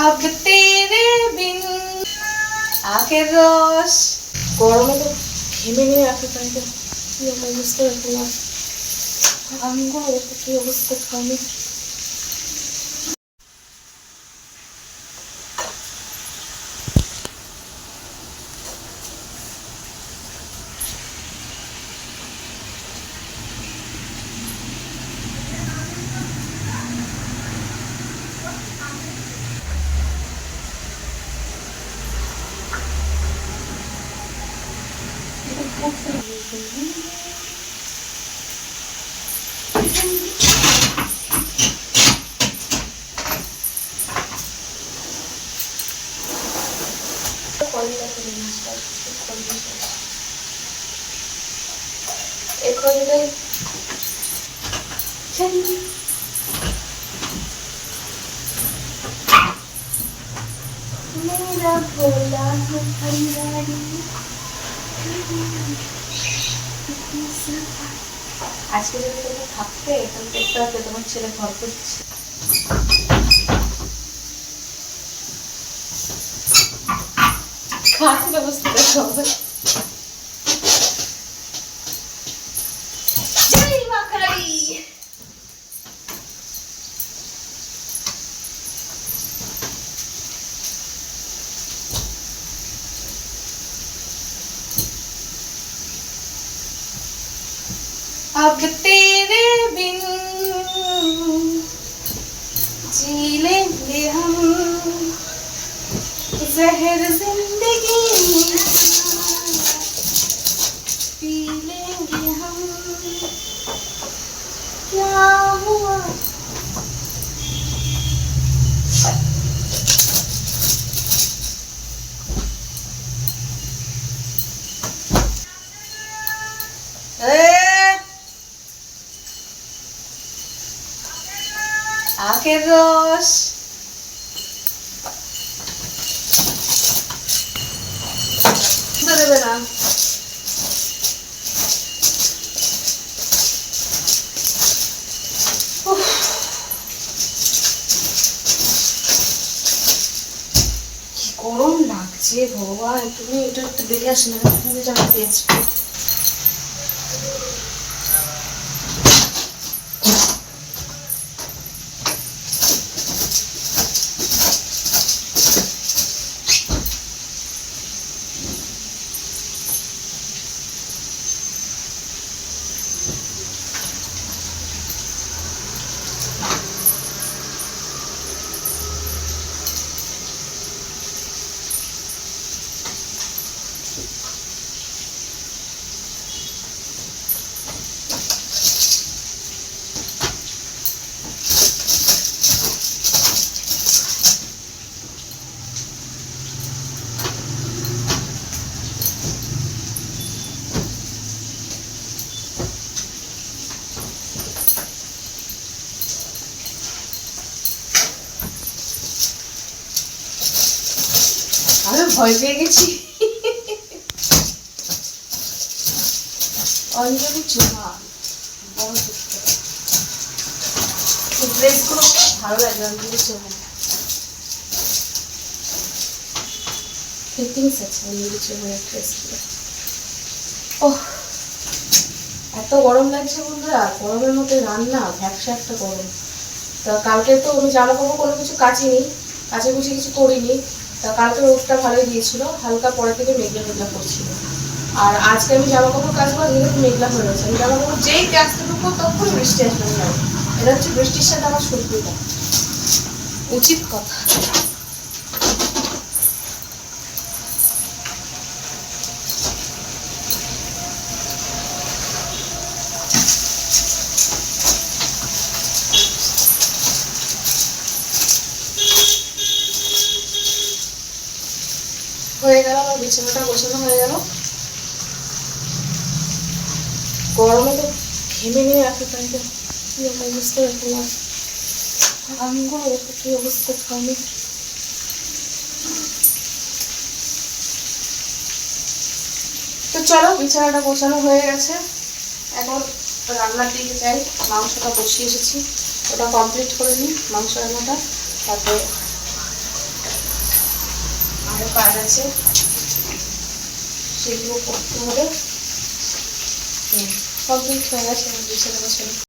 अब तेरे बिन আখের রস গরমে তো ঘেমে নিয়ে রাখতে পারি তো কি অবস্থা দেখো না আঙ্গুল দেখো কি অবস্থা খামি এখানে मेरा भोला भंडारी আজকে যদি তোমরা থাকতে তাহলে দেখতে পারতে তোমার ছেলে ঘর করছে। খাওয়ার ব্যবস্থা হবে अब तेरे बिन जी लेंगे हम जहर ज़िंदगी। আখের রস। দেবে না। গরম লাগছে ভগবান তুমি এটা একটু বেরিয়ে আসে না তুমি ভয় পেয়ে গেছি। অঞ্জলি চুমা বড় ড্রেসগুলো এত গরম লাগছে বন্ধুরা, গরমের মধ্যে রান্না ব্যবসা একটা গরম। তা কালকে তো আমি জামা কাপড় কোনো কিছু কাচিনি, কাচাকুচি কিছু করিনি। তা কালকে রোদটা ভালোই দিয়েছিল, হালকা পরে থেকে মেঘলা মেঘলা করছিল। আর আজকে আমি জামা কাপড় কাজ ধীরে যেহেতু মেঘলা হয়ে গেছে আমি জামা কাপড় যেই কাচতে ঢুকবো তখন বৃষ্টি আসবে। না এটা হচ্ছে বৃষ্টির সাথে আমার শত্রুতা। উচিত কথা। হয়ে গেল, আমার বিছানাটা গোছানো হয়ে গেল। গরমে তো ঘেমে নিয়ে রাখতে পারি তো কি অবস্থা দেখো না আঙ্গুল, দেখো কি অবস্থা খামি তো চলো, বিছানাটা গোছানো হয়ে গেছে। এখন রান্নার দিকে যাই। মাংসটা বসিয়ে এসেছি। ওটা কমপ্লিট করে নিই, মাংস রান্নাটা। তারপরে কাজ আছে। সেগুলো করতে হবে। কমপ্লিট হয়ে গেছে